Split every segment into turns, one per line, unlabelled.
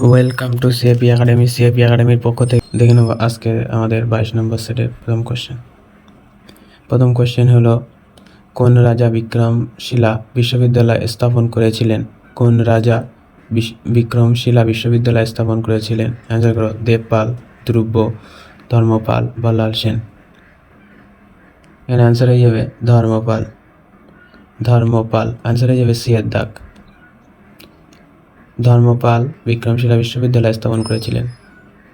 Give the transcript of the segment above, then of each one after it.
Welcome to CAP academy CAP একাডেমির পক্ষ থেকে। দেখে নেব আজকে আমাদের বাইশ নম্বর সেটের প্রথম কোশ্চেন প্রথম কোশ্চেন হলো, কোন রাজা বিক্রমশিলা বিশ্ববিদ্যালয় স্থাপন করেছিলেন? কোন রাজা বিক্রমশিলা বিশ্ববিদ্যালয় স্থাপন করেছিলেন? অ্যান্সার করো, দেবপাল, ধ্রুব, ধর্মপাল বা লাল সেন। এর অ্যান্সার হয়ে যাবে ধর্মপাল। ধর্মপাল অ্যান্সার হয়ে যাবে সিয়ের দাগ। ধর্মপাল বিক্রমশিলা বিশ্ববিদ্যালয় স্থাপন করেছিলেন।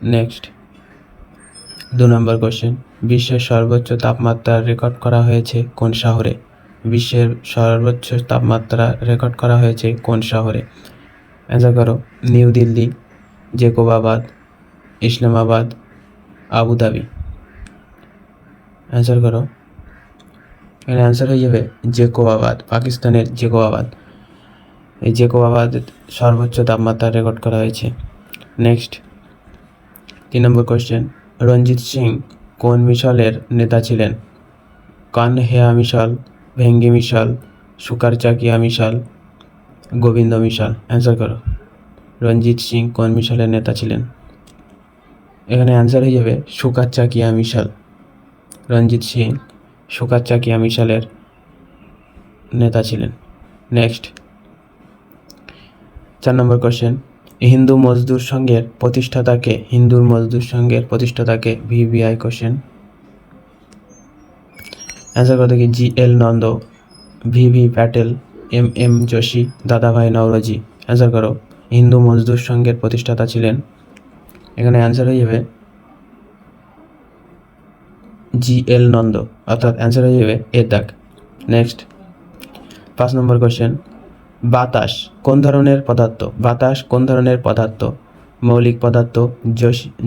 নেক্সট দু নম্বর কোশ্চেন বিশ্বের সর্বোচ্চ তাপমাত্রা রেকর্ড করা হয়েছে কোন শহরে? বিশ্বের সর্বোচ্চ তাপমাত্রা রেকর্ড করা হয়েছে কোন শহরে? অ্যান্সার করো। New Delhi, Jacobabad, Islamabad Abu Dhabi answer করো। এর অ্যান্সার হয়ে যাবে জেকোবাবাদ, পাকিস্তানের জেকোবাবাদ। এই জেকোবাবাদ সর্বোচ্চ তাপমাত্রা রেকর্ড করা হয়েছে। নেক্সট, তিন নম্বর কোশ্চেন, রঞ্জিত সিং কোন মিশলের নেতা ছিলেন? কান হেয়া মিশাল, ভেঙ্গি মিশাল, সুকার চাকিয়া মিশাল, গোবিন্দ মিশাল। অ্যান্সার করো। রঞ্জিত সিং কোন মিশলের নেতা ছিলেন? এখানে অ্যান্সার হয়ে যাবে, সুকার চাকিয়া মিশাল। রঞ্জিত সিং সুকার চাকিয়া মিশালের নেতা ছিলেন। নেক্সট চার নম্বর কোশ্চেন হিন্দু মজদুর সংঘের প্রতিষ্ঠাতাকে, হিন্দুর মজদুর সংঘের প্রতিষ্ঠাতাকে ভিভিআই কোশ্চেন অ্যান্সার করতে কি G L Nanda V V Patel M M Joshi, Dadabhai Naoroji. Answer করো, হিন্দু মজদুর সংঘের প্রতিষ্ঠাতা ছিলেন। এখানে অ্যান্সার হয়ে যাবে জি এল নন্দ, অর্থাৎ অ্যান্সার হয়ে যাবে এ দাগ। নেক্সট পাঁচ নম্বর কোশ্চেন বাতাস, কোন ধরনের পদার্থ? বাতাস, কোন ধরনের পদার্থ? মৌলিক পদার্থ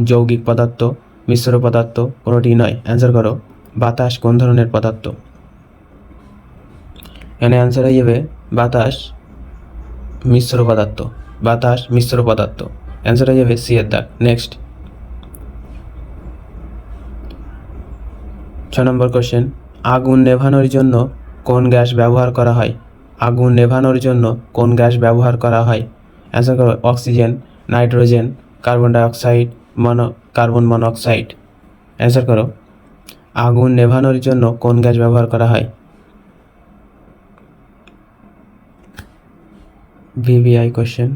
যৌগিক পদার্থ, মিশ্র পদার্থ কোনোটি নয়। অ্যান্সার করো। বাতাস, কোন ধরনের পদার্থ? এখানে অ্যান্সার হয়ে যাবে, বাতাস, মিশ্র পদার্থ। বাতাস, মিশ্র পদার্থ। অ্যান্সার হয়ে যাবে সি দাগ নেক্সট ছ নম্বর কোশ্চেন আগুন নেভানোর জন্য কোন গ্যাস ব্যবহার করা হয়? আগুন নেভানোর জন্য কোন গ্যাস ব্যবহার করা হয়? অ্যান্সার করো, oxygen, nitrogen, carbon dioxide, mono, carbon monoxide. Answer করো, আগুন নেভানোর জন্য কোন গ্যাস ব্যবহার করা হয়? ভিভিআই কোশ্চেন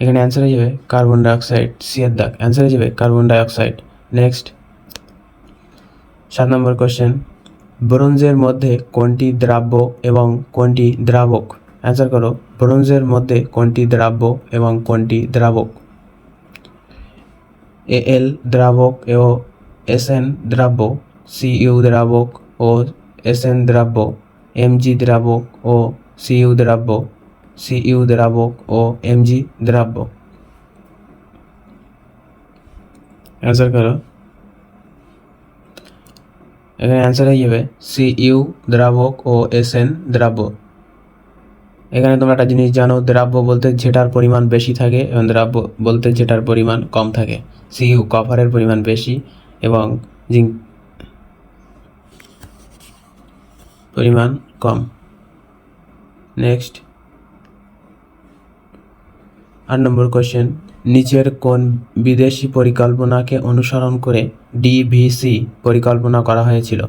এখানে অ্যান্সার হয়ে যাবে কার্বন ডাইঅক্সাইড সি এর দাগ। অ্যান্সার হয়ে যাবে কার্বন ডাইঅক্সাইড। নেক্সট সাত নম্বর কোশ্চেন ব্রোঞ্জের মধ্যে কোনটি দ্রাব্য এবং কোনটি দ্রাবক? অ্যান্সার করো, ব্রোঞ্জের মধ্যে কোনটি দ্রাব্য এবং কোনটি দ্রাবক? এ এল দ্রাবক ও এস এন দ্রাব্য সি ইউ দ্রাবক ও এস এন দ্রাব্য এম জি দ্রাবক ও সি ইউ দ্রাব্য সি ইউ দ্রাবক ও এম জি দ্রাব্য। অ্যান্সার করো। এখানে অ্যান্সার হয়ে যাবে সি ইউ দ্রাবক ও এস এন দ্রাব্য। এখানে তোমরা একটা জিনিস জানো, দ্রাব্য বলতে যেটার পরিমাণ বেশি থাকে এবং দ্রাব্য বলতে যেটার পরিমাণ কম থাকে। সি ইউ কপারের পরিমাণ বেশি এবং জিঙ্ক পরিমাণ কম। নেক্সট আট নম্বর কোশ্চেন নিচের কোন বিদেশি পরিকল্পনাকে অনুসরণ করে ডিভিসি পরিকল্পনা করা হয়েছিল।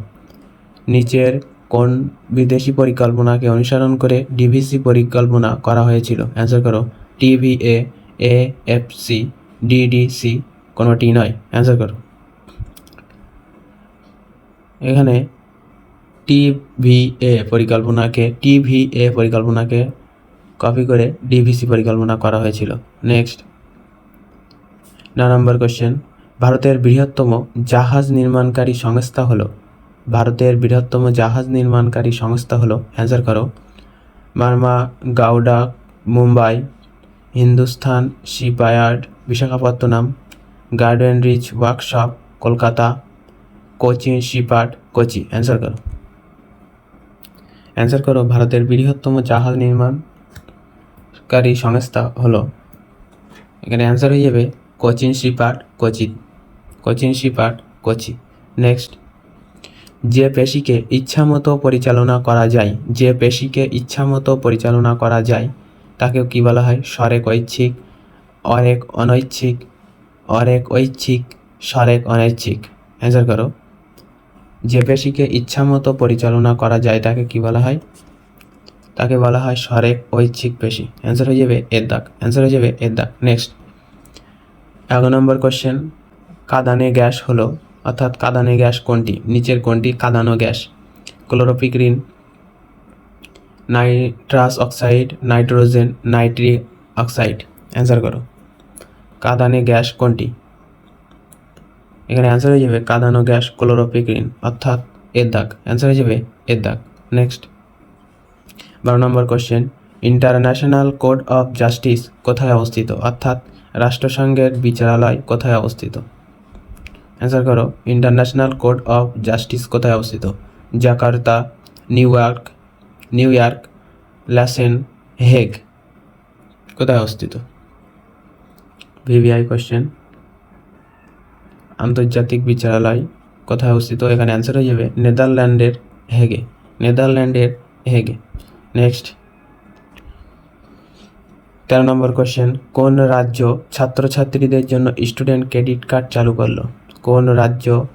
নিচের কোন বিদেশি পরিকল্পনাকে অনুসরণ করে ডিভিসি পরিকল্পনা করা হয়েছিল। অ্যান্সার করো, TVA A F C DDC কোনোটি নয়। অ্যান্সার করো। এখানে টিভিএ পরিকল্পনাকে টিভিএ পরিকল্পনাকে কপি করে ডিভিসি পরিকল্পনা করা হয়েছিল। নেক্সট। ন নম্বর কোশ্চেন ভারতের বৃহত্তম জাহাজ নির্মাণকারী সংস্থা হলো, ভারতের বৃহত্তম জাহাজ নির্মাণকারী সংস্থা হলো অ্যান্সার করো। মার্মা গাউডা Mumbai, Hindustan shipyard Visakhapatnam, garden reach workshop, Kolkata, Cochin shipyard Kochi answer করো। অ্যান্সার করো, ভারতের বৃহত্তম জাহাজ নির্মাণকারী সংস্থা হলো। এখানে অ্যান্সার হয়ে যাবে। Cochin shipyard Kochi Cochin shipyard Kochi. Next যে পেশিকে ইচ্ছামতো পরিচালনা করা যায়, যে পেশিকে ইচ্ছামতো পরিচালনা করা যায়, তাকেও কি বলা হয়? স্বরেক ঐচ্ছিক, অরেক অনৈচ্ছিক, অরেক ঐচ্ছিক, স্বরেক অনৈচ্ছিক। অ্যান্সার করো। যে পেশিকে ইচ্ছামতো পরিচালনা করা যায়, তাকে কি বলা হয়? তাকে বলা হয় স্বরেক ঐচ্ছিক পেশি। অ্যান্সার হয়ে যাবে এর দাগ। অ্যান্সার হয়ে যাবে এর দাগ। নেক্সট এগারো নম্বর কোশ্চেন কাদানে গ্যাস হলো, অর্থাৎ কাদানে গ্যাস কোনটি? নিচের কোনটি? কাদানো gas. Chloropicrin nitrous oxide, nitrogen nitric oxide. Answer করো। কাদানে গ্যাস কোনটি? এখানে অ্যান্সার হয়ে যাবে, কাদানো গ্যাস ক্লোরোপিগ্রিন অর্থাৎ এর দাগ। অ্যান্সার হয়ে যাবে, এর দাগ। নেক্সট বারো number question international court of justice কোথায় অবস্থিত? অর্থাৎ রাষ্ট্রসংঘের বিচারালয় কোথায় অবস্থিত? অ্যান্সার করো ইন্টারন্যাশনাল কোর্ট অফ জাস্টিস কোথায় অবস্থিত? Jakarta, New York New York ল্যাসেন Hague কোথায় অবস্থিত? ভিভিআই কোশ্চেন আন্তর্জাতিক বিচারালয় কোথায় অবস্থিত? এখানে অ্যান্সার হয়ে যাবে, নেদারল্যান্ডের হেগে। নেদারল্যান্ডের হেগে। নেক্সট তেরো নম্বর কোশ্চেন কোন রাজ্য ছাত্রছাত্রীদের জন্য স্টুডেন্ট ক্রেডিট কার্ড চালু করল? কোন রাজ্য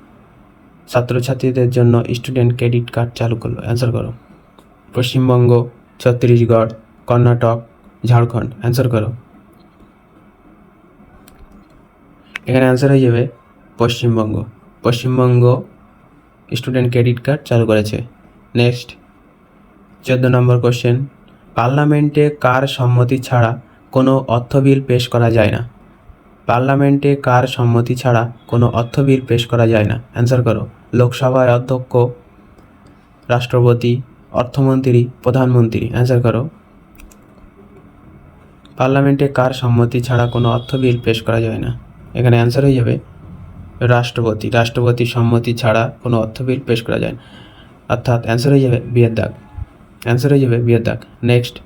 ছাত্রছাত্রীদের জন্য স্টুডেন্ট ক্রেডিট কার্ড চালু করল? অ্যান্সার করো। পশ্চিমবঙ্গ, ছত্তিশগড়, কর্ণাটক, ঝাড়খণ্ড। অ্যান্সার করো। এখানে অ্যান্সার হয়ে যাবে Paschimbanga. Paschimbanga student credit card চালু করেছে। নেক্সট চোদ্দ নম্বর কোশ্চেন পার্লামেন্টে কার সম্মতি ছাড়া কোনো অর্থ বিল পেশ করা যায় না। পার্লামেন্টে কার সম্মতি ছাড়া কোনো অর্থ বিল পেশ করা যায় না। অ্যান্সার করো। লোকসভায় অধ্যক্ষ, রাষ্ট্রপতি, অর্থমন্ত্রী, প্রধানমন্ত্রী। অ্যান্সার করো। পার্লামেন্টে কার সম্মতি ছাড়া কোনো অর্থ বিল পেশ করা যায় না। এখানে অ্যান্সার হয়ে যাবে, রাষ্ট্রপতি। রাষ্ট্রপতির সম্মতি ছাড়া কোনো অর্থ বিল পেশ করা যায় না। অর্থাৎ অ্যান্সার হয়ে যাবে বিয়ের দাগ। অ্যান্সার হয়ে যাবে বিয়ের দাগ নেক্সট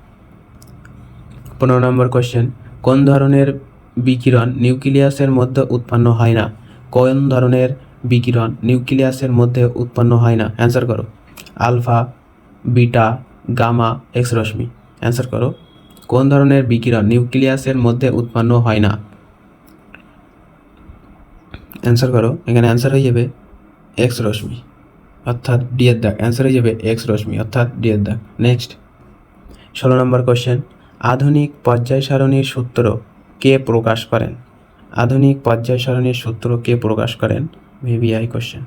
পনেরো নম্বর কোশ্চেন কোন ধরনের বিকিরণ নিউক্লিয়াসের মধ্যে উৎপন্ন হয় না? কোন ধরনের বিকিরণ নিউক্লিয়াসের মধ্যে উৎপন্ন হয় না? অ্যান্সার করো। আলফা, বিটা, গামা এক্স রশ্মি। অ্যান্সার করো। কোন ধরনের বিকিরণ নিউক্লিয়াসের মধ্যে উৎপন্ন হয় না? অ্যান্সার করো। এখানে অ্যান্সার হয়ে যাবে এক্স রশ্মি। অর্থাৎ ডি এর দাগ অ্যান্সার হয়ে এক্স রশ্মি, অর্থাৎ ডি এর দাগ নেক্সট ষোলো নম্বর কোশ্চেন আধুনিক পর্যায় সারণীর সূত্র কে প্রকাশ করেন? আধুনিক পর্যায় সারণীর সূত্র কে প্রকাশ করেন? ভিভিআই কোশ্চেন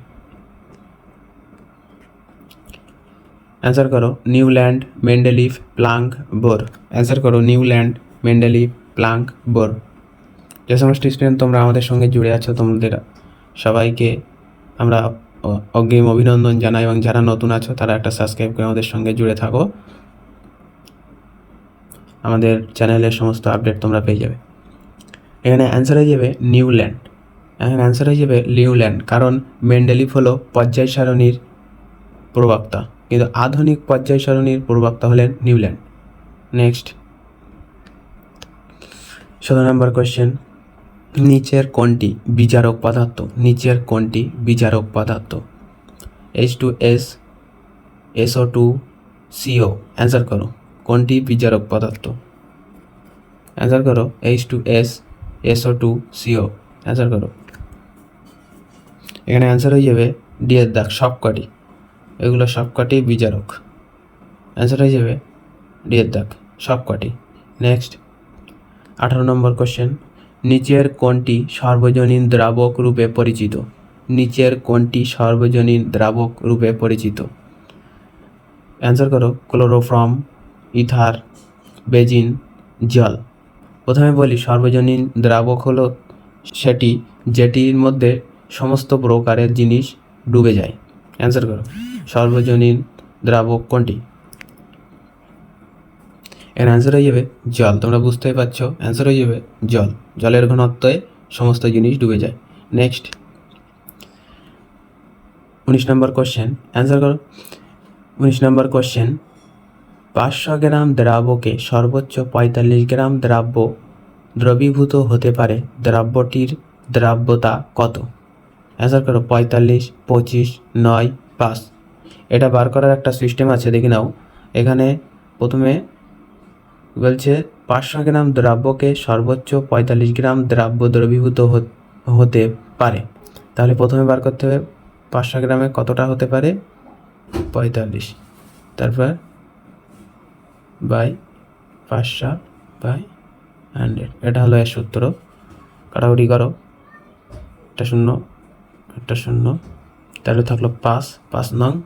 অ্যান্সার করো Newland Mendeleev Planck Bohr answer করো নিউল্যান্ড মেন্ডেলিফ প্লাঙ্ক বোর যে সমস্ত স্টুডেন্ট তোমরা আমাদের সঙ্গে জুড়ে আছো, তোমাদের সবাইকে আমরা অগ্রিম অভিনন্দন জানাই এবং যারা নতুন আছো, তারা একটা সাবস্ক্রাইব করে আমাদের সঙ্গে জুড়ে থাকো। আমাদের চ্যানেলের সমস্ত আপডেট তোমরা পেয়ে যাবে। এখানে অ্যান্সার হয়ে যাবে নিউল্যান্ড এখানে অ্যান্সার হয়ে যাবে নিউল্যান্ড কারণ মেন্ডেলিফ হলো পর্যায় সারণীর প্রবক্তা। কিন্তু আধুনিক পর্যায় সারণীর প্রবক্তা হলেন নিউল্যান্ড নেক্সট ষোলো নম্বর কোয়েশ্চেন নিচের কোনটি বিজারক পদার্থ, নিচের কোনটি বিজারক পদার্থ। H two S SO two CO answer করো। কোনটি বিজারক পদার্থ। অ্যান্সার করো। H two S SO two CO answer করো। এখানে অ্যান্সার হয়ে যাবে ডি এর দাগ সবকটি। এগুলো সবকটি বিজারক। অ্যান্সার হয়ে যাবে ডি এর দাগ সবকটি। নেক্সট আঠারো নম্বর কোশ্চেন নিচের কোনটি সর্বজনীন দ্রাবক রূপে পরিচিত। নিচের কোনটি সর্বজনীন দ্রাবক রূপে পরিচিত। অ্যান্সার করো ক্লোরোফর্ম ইথার বেজিন জল প্রথমে বলি, সর্বজনীন দ্রাবক হলো সেটি যেটির মধ্যে সমস্ত প্রকারের জিনিস ডুবে যায়। অ্যান্সার করো, সর্বজনীন দ্রাবক কোনটি? এর অ্যান্সার হয়ে যাবে জল। তোমরা বুঝতেই পারছ অ্যান্সার হয়ে যাবে জল। জলের ঘনত্বে সমস্ত জিনিস ডুবে যায়। নেক্সট উনিশ নম্বর কোশ্চেন অ্যান্সার করো। উনিশ নম্বর কোশ্চেন পাঁচশো গ্রাম দ্রাবকে সর্বোচ্চ পঁয়তাল্লিশ গ্রাম দ্রাব্য দ্রবীভূত হতে পারে। দ্রাব্যটির দ্রাব্যতা কত? অ্যান্সার করো, পঁয়তাল্লিশ, পঁচিশ, নয়, পাঁচ। এটা বার করার একটা সিস্টেম আছে, দেখে নাও। এখানে প্রথমে বলছে, পাঁচশো গ্রাম দ্রাব্যকে সর্বোচ্চ পঁয়তাল্লিশ গ্রাম দ্রাব্য দ্রবীভূত হত- পারে। তাহলে প্রথমে বার করতে হবে, পাঁচশো গ্রামে কতটা হতে পারে? পঁয়তাল্লিশ। তারপর বাই পাঁচশো বাই হান্ড্রেড। এটা হলো এর সূত্র। কাটাকুটি করো। একটা শূন্য একটা শূন্য। তাহলে থাকল পাঁচ পাঁচ নং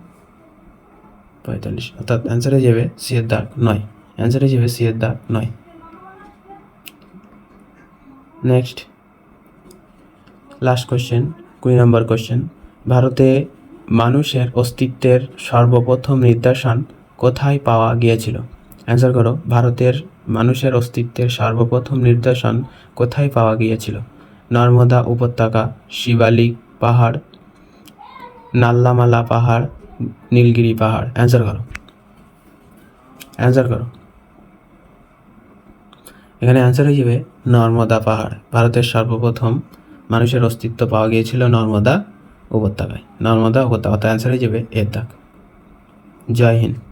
পঁয়তাল্লিশ। অর্থাৎ অ্যান্সার যাবে, সি এর দাগ নয়। অ্যান্সার যাবে সি এর নয় নেক্সট লাস্ট কোশ্চেন কুড়ি নম্বর কোশ্চেন ভারতে মানুষের অস্তিত্বের সর্বপ্রথম নিদর্শন কোথায় পাওয়া গিয়েছিল? অ্যান্সার করো, ভারতের মানুষের অস্তিত্বের সর্বপ্রথম নিদর্শন কোথায় পাওয়া গিয়েছিল? নর্মদা উপত্যকা, শিবালিক পাহাড়, নাল্লামালা পাহাড়, নীলগিরি পাহাড়। অ্যান্সার করো। অ্যান্সার করো। এখানে অ্যান্সার হয়ে যাবে নর্মদা পাহাড়। ভারতের সর্বপ্রথম মানুষের অস্তিত্ব পাওয়া গিয়েছিল নর্মদা উপত্যকায়। নর্মদা উপত্যকা অ্যান্সার হয়ে যাবে এর দাগ। জয় হিন্দ।